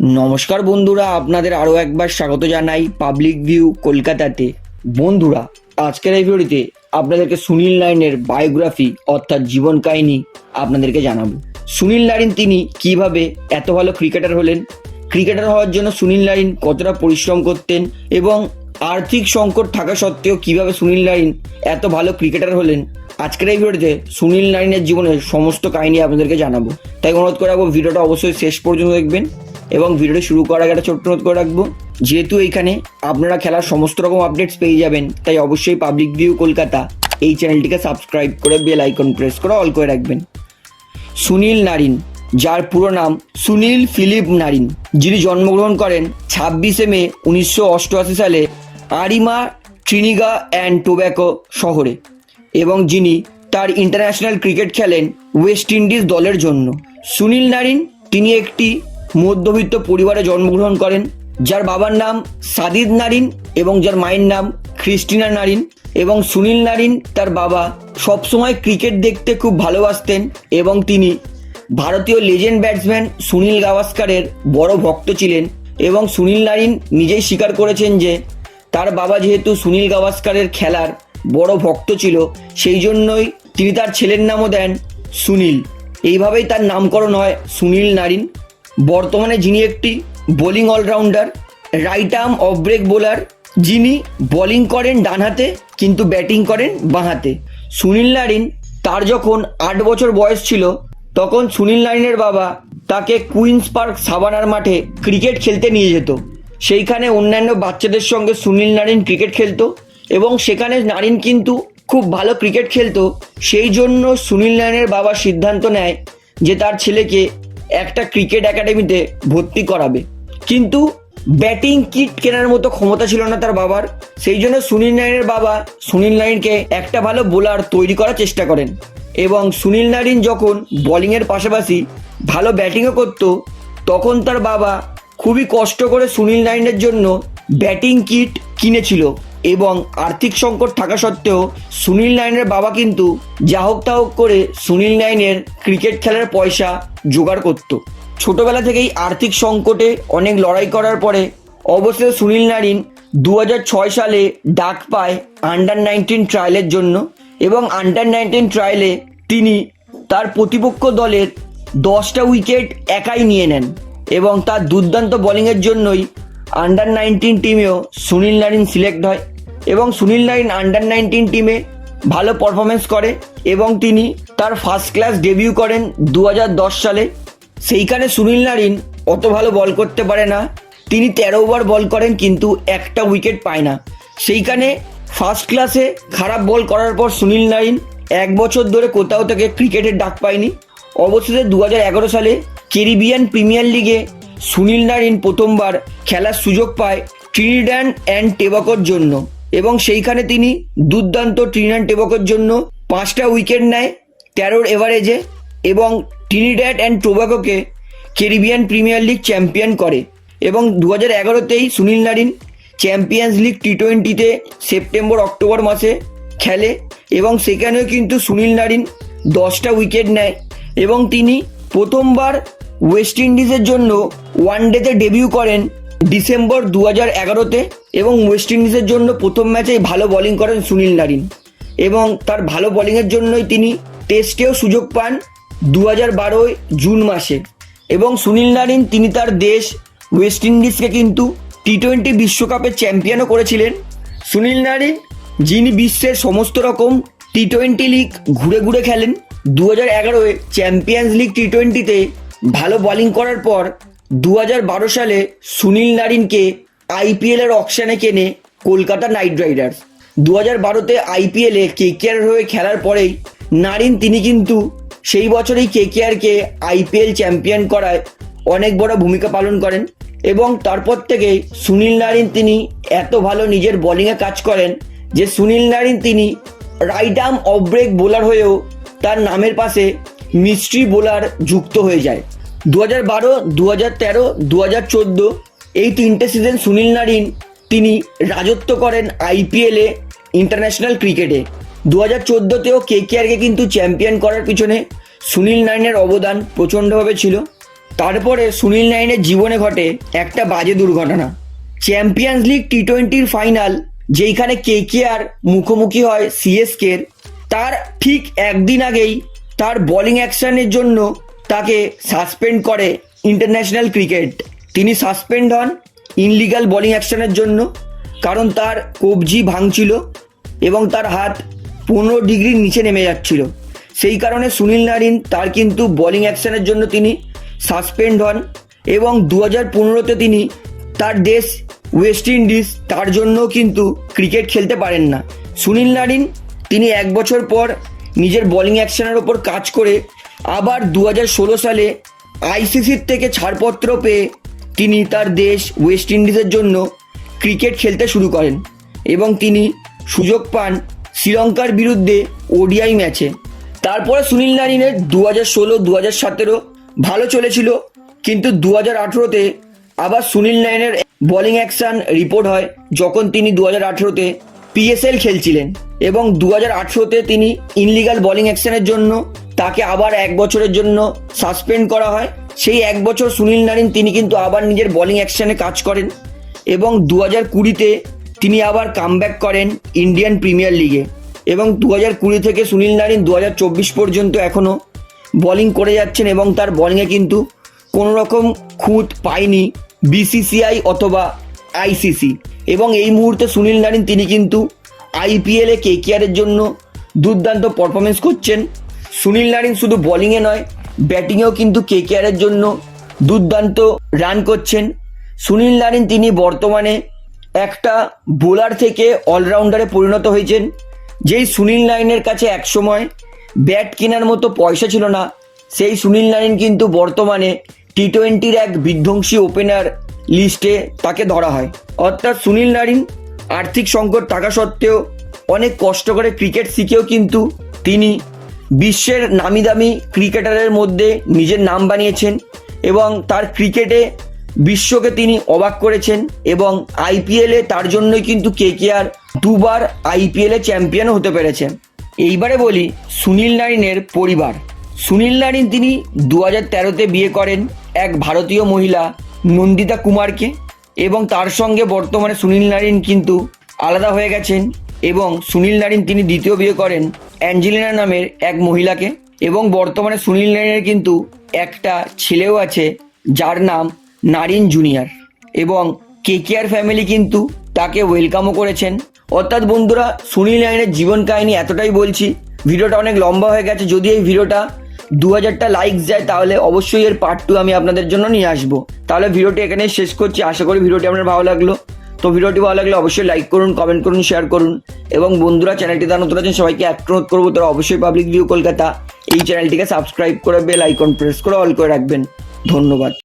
নমস্কার বন্ধুরা, আপনাদের আরও একবার স্বাগত জানাই পাবলিক ভিউ কলকাতাতে। বন্ধুরা, আজকের এই ভিডিওতে আপনাদেরকে সুনীল নারিনের বায়োগ্রাফি অর্থাৎ জীবন কাহিনী, আপনাদেরকে জানাব। সুনীল নারিন তিনি কীভাবে এত ভালো ক্রিকেটার হলেন? ক্রিকেটার হওয়ার জন্য সুনীল নারিন কতটা পরিশ্রম করতেন? এবং আর্থিক সংকট থাকা সত্ত্বেও কীভাবে সুনীল নারিন এত ভালো ক্রিকেটার হলেন? আজকের এই ভিডিওতে সুনীল নারিনের জীবনের সমস্ত কাহিনী আপনাদেরকে জানাব। তাই অনুরোধ করে ভিডিওটা অবশ্যই শেষ পর্যন্ত দেখবেন। এবং ভিডিওটা শুরু করার আগে একটা ছোট্ট নোট করে রাখব। যেহেতু এইখানে আপনারা খেলার সমস্ত রকম আপডেটস পেয়ে যাবেন, তাই অবশ্যই পাবলিক ভিউ কলকাতা এই চ্যানেলটিকে সাবস্ক্রাইব করে বেল আইকন প্রেস করে অল করে রাখবেন। সুনীল নারিন, যার পুরো নাম সুনীল ফিলিপ নারিন, যিনি জন্মগ্রহণ করেন ছাব্বিশে মে উনিশশো অষ্টআশি সালে আরিমা ট্রিনিগা অ্যান্ড টোব্যাকো শহরে এবং যিনি তার ইন্টারন্যাশনাল ক্রিকেট খেলেন ওয়েস্ট ইন্ডিজ দলের জন্য। সুনীল নারিন, তিনি একটি মধ্যবিত্ত পরিবারে জন্মগ্রহণ করেন, যার বাবার নাম সাদিদ নারিন এবং যার মায়ের নাম খ্রিস্টিনা নারিন এবং সুনীল নারিন তার বাবা সবসময় ক্রিকেট দেখতে খুব ভালোবাসতেন এবং তিনি ভারতীয় লেজেন্ড ব্যাটসম্যান সুনীল গাভাস্কারের বড় ভক্ত ছিলেন এবং সুনীল নারিন নিজেই স্বীকার করেছেন যে তার বাবা যেহেতু সুনীল গাভাস্কারের খেলার বড় ভক্ত ছিল, সেই জন্যই তিনি তার ছেলের নামও দেন সুনীল। এইভাবেই তার নামকরণ হয় সুনীল নারিন। বর্তমানে যিনি একটি bowling allrounder, right arm off break bowler, যিনি বোলিং করেন ডান হাতে কিন্তু ব্যাটিং করেন বাঁ হাতে। সুনীল নারিন তার যখন আট বছর বয়স ছিল, তখন সুনীল নারিনের বাবা তাকে কুইন্স পার্ক সাবানার মাঠে ক্রিকেট খেলতে নিয়ে যেত। সেইখানে অন্যান্য বাচ্চাদের সঙ্গে সুনীল নারিন ক্রিকেট খেলতো এবং সেখানে নারিন কিন্তু খুব ভালো ক্রিকেট খেলতো। সেই জন্য সুনীল নারিনের বাবা সিদ্ধান্ত নেয় যে তার ছেলেকে একটা ক্রিকেট একাডেমিতে ভর্তি করাবে। কিন্তু ব্যাটিং কিট কেনার মতো ক্ষমতা ছিল না তার বাবার। সেই জন্য সুনীল নারিনের বাবা সুনীল নারিনকে একটা ভালো বোলার তৈরি করার চেষ্টা করেন। এবং সুনীল নারিন যখন বোলিংয়ের পাশাপাশি ভালো ব্যাটিংও করতো, তখন তার বাবা খুবই কষ্ট করে সুনীল নারিনের জন্য ব্যাটিং কিট কিনেছিল। এবং আর্থিক সংকট থাকা সত্ত্বেও সুনীল নাইনের বাবা কিন্তু যা হোক তা হোক করে সুনীল নাইনের ক্রিকেট খেলার পয়সা জোগাড় করত। ছোটবেলা থেকেই আর্থিক সংকটে অনেক লড়াই করার পরে অবশেষে সুনীল নারিন দু সালে ডাক পায় আন্ডার নাইনটিন ট্রায়ালের জন্য এবং আন্ডার নাইনটিন ট্রায়ালে তিনি তার প্রতিপক্ষ দলের দশটা উইকেট একাই নিয়ে নেন এবং তার দুর্দান্ত বোলিংয়ের জন্যই আন্ডার নাইনটিন টিমেও সুনীল নারিন সিলেক্ট হয় এবং সুনীল নারিন আন্ডার নাইনটিন টিমে ভালো পারফরমেন্স করে এবং তিনি তার ফার্স্ট ক্লাস ডেবিউ করেন দু হাজার দশ সালে। সেইখানে সুনীল নারিন অত ভালো বল করতে পারে না। তিনি তেরো ওভার বল করেন কিন্তু একটা উইকেট পায় না। সেইখানে ফার্স্ট ক্লাসে খারাপ বল করার পর সুনীল নারিন এক বছর ধরে কোথাও থেকে ক্রিকেটের ডাক পায়নি। অবশেষে দু হাজার এগারো সালে ক্যারিবিয়ান প্রিমিয়ার লিগে সুনীল নারিন প্রথমবার খেলার সুযোগ পায় ট্রিনিড্যান অ্যান্ড টেবাকোর জন্য এবং সেইখানে তিনি দুর্দান্ত ট্রিনিড্যান টেবাকোর জন্য পাঁচটা উইকেট নেয় তেরোর এভারেজে এবং ট্রিনিড্যাড অ্যান্ড টোবাকোকে ক্যারিবিয়ান প্রিমিয়ার লিগ চ্যাম্পিয়ন করে এবং দু হাজার এগারোতেই Sunil Narine Champions League T টোয়েন্টিতে সেপ্টেম্বর অক্টোবর মাসে খেলে এবং সেখানেও কিন্তু সুনীল নারিন দশটা উইকেট নেয় এবং তিনি প্রথমবার ওয়েস্ট ইন্ডিজের জন্য ওয়ান ডেতে ডেবিউ করেন ডিসেম্বর দু হাজার এগারোতে এবং ওয়েস্ট ইন্ডিজের জন্য প্রথম ম্যাচেই ভালো বোলিং করেন সুনীল নারিন। এবং তার ভালো বোলিংয়ের জন্যই তিনি টেস্টেও সুযোগ পান দু হাজার বারোয় জুন মাসে। এবং সুনীল নারিন তিনি তার দেশ ওয়েস্ট ইন্ডিজকে কিন্তু টি টোয়েন্টি বিশ্বকাপের চ্যাম্পিয়নও করেছিলেন। সুনীল নারিন, যিনি বিশ্বের সমস্ত রকম টি টোয়েন্টি লিগ ঘুরে ঘুরে খেলেন দু হাজার এগারোয় চ্যাম্পিয়ন্স লিগ টি টোয়েন্টিতে ভালো বোলিং করার পর দু হাজার বারো সালে সুনীল নারিনকে আইপিএলের অকশানে কেনে কলকাতা নাইট রাইডার্স। দু হাজার বারোতে আইপিএলে কেকেআর হয়ে খেলার পরেই নারিন তিনি কিন্তু সেই বছরেই কেকেআরকে আইপিএল চ্যাম্পিয়ন করায় অনেক বড় ভূমিকা পালন করেন এবং তারপর থেকেই সুনীল নারিন তিনি এত ভালো নিজের বোলিংয়ে কাজ করেন যে সুনীল নারিন তিনি right arm off break bowler হয়েও তার নামের পাশে মিস্ট্রি বোলার যুক্ত হয়ে যায়। দু হাজার বারো দু হাজার তেরো দু হাজার চোদ্দ এই তিনটে সিজন সুনীল নারিন তিনি রাজত্ব করেন আইপিএলে ইন্টারন্যাশনাল ক্রিকেটে দু হাজার চোদ্দোতেও কেকেআরকে কিন্তু চ্যাম্পিয়ন করার পিছনে সুনীল নারিনের অবদান প্রচণ্ডভাবে ছিল। তারপরে সুনীল নাইনের জীবনে ঘটে একটা বাজে দুর্ঘটনা। চ্যাম্পিয়ন্স লিগ টি টোয়েন্টির ফাইনাল যেইখানে কে কে আর মুখোমুখি হয় সিএসকের তার ঠিক একদিন আগেই তার বোলিং অ্যাকশনের জন্য তাকে সাসপেন্ড করে ইন্টারন্যাশনাল ক্রিকেট তিনি সাসপেন্ড হন ইনলিগাল বোলিং অ্যাকশনের জন্য, কারণ তার কবজি ভাঙছিল এবং তার হাত পনেরো ডিগ্রির নিচে নেমে যাচ্ছিল। সেই কারণে সুনীল নারিন তার কিন্তু বোলিং অ্যাকশনের জন্য তিনি সাসপেন্ড হন এবং দু হাজার পনেরোতে তিনি তার দেশ ওয়েস্ট ইন্ডিজ তার জন্যও কিন্তু ক্রিকেট খেলতে পারেন না। সুনীল নারিন তিনি এক বছর পর নিজের বোলিং অ্যাকশনের ওপর কাজ করে আবার দু হাজার ষোলো সালে আইসিসির থেকে ছাড়পত্র পেয়ে তিনি তার দেশ ওয়েস্ট ইন্ডিজের জন্য ক্রিকেট খেলতে শুরু করেন এবং তিনি সুযোগ পান শ্রীলঙ্কার বিরুদ্ধে ওডিআই ম্যাচে তারপরে সুনীল নারিনের দু হাজার ষোলো দু হাজার সতেরো ভালো চলেছিল, কিন্তু দু হাজার আঠেরোতে আবার সুনীল নারিনের বোলিং অ্যাকশন রিপোর্ট হয়, যখন তিনি দু হাজার আঠেরোতে পিএসএল খেলছিলেন এবং দু হাজার আঠেরোতে তিনি ইনলিগাল বোলিং অ্যাকশনের জন্য তাকে আবার এক বছরের জন্য সাসপেন্ড করা হয়। সেই এক বছর সুনীল নারিন, তিনি কিন্তু আবার নিজের বোলিং অ্যাকশনে কাজ করেন এবং দু হাজার কুড়িতে তিনি আবার কামব্যাক করেন ইন্ডিয়ান প্রিমিয়ার লিগে এবং দু হাজার কুড়ি থেকে সুনীল নারিন দু হাজার চব্বিশ পর্যন্ত এখনও বোলিং করে যাচ্ছেন এবং তার বোলিংয়ে কিন্তু কোনো রকম খুঁত পায়নি বিসিসিআই অথবা আইসিসি এবং এই মুহূর্তে সুনীল নারিন, তিনি কিন্তু আইপিএলে কে কেকেআরের জন্য দুর্দান্ত পারফরমেন্স করছেন। সুনীল নারিন শুধু বোলিংয়ে নয় ব্যাটিংয়েও কিন্তু কে কেকেআরের জন্য দুর্দান্ত রান করছেন। সুনীল নারিন, তিনি বর্তমানে একটা বোলার থেকে অলরাউন্ডারে পরিণত হয়েছেন। যেই সুনীল নারিনের কাছে একসময় ব্যাট কেনার মতো পয়সা ছিল না, সেই সুনীল নারিন কিন্তু বর্তমানে টি টোয়েন্টির এক বিধ্বংসী ওপেনার লিস্টে তাকে ধরা হয়। অর্থাৎ সুনীল নারিন, আর্থিক সংকট থাকা সত্ত্বেও অনেক কষ্ট করে ক্রিকেট শিখেও কিন্তু তিনি বিশ্বের নামি দামি ক্রিকেটারের মধ্যে নিজের নাম বানিয়েছেন এবং তার ক্রিকেটে বিশ্বকে তিনি অবাক করেছেন এবং আইপিএলে তার জন্যই কিন্তু কেকেআর দুবার আইপিএলে চ্যাম্পিয়ন হতে পেরেছেন। এইবারে বলি সুনীল নারিনের পরিবার। সুনীল নারিন তিনি দু হাজার তেরোতে বিয়ে করেন এক ভারতীয় মহিলা নন্দিতা কুমারকে এবং তার সঙ্গে বর্তমানে সুনীল নারিন কিন্তু আলাদা হয়ে গেছেন এবং সুনীল নারিন তিনি দ্বিতীয় বিয়ে করেন অ্যাঞ্জেলিনা নামের এক মহিলাকে এবং বর্তমানে সুনীল নারিনের কিন্তু একটা ছেলেও আছে যার নাম নারিন জুনিয়র এবং কেকেআর ফ্যামিলি কিন্তু তাকে ওয়েলকামও করেছেন। অর্থাৎ বন্ধুরা, সুনীল নারিনের জীবন কাহিনী এতটাই বলছি, ভিডিওটা অনেক লম্বা হয়ে গেছে, যদি এই ভিডিওটা দু হাজারটা লাইকস যায়, তাহলে অবশ্যই এর পার্ট টু আমি আপনাদের জন্য নিয়ে আসব। তাহলে ভিডিওটি এখানে শেষ করছি। আশা করি ভিডিওটি আপনার ভালো লাগল। তো ভিডিওটি ভালো লাগলে অবশ্যই লাইক করুন কমেন্ট করুন শেয়ার করুন। এবং বন্ধুরা চ্যানেলটি তার নতুন আছেন, সবাইকে অনুরোধ করব। তারা অবশ্যই পাবলিক ভিউ কলকাতা। এই চ্যানেলটিকে সাবস্ক্রাইব করে বেল আইকন প্রেস করে অল করে রাখবেন। ধন্যবাদ।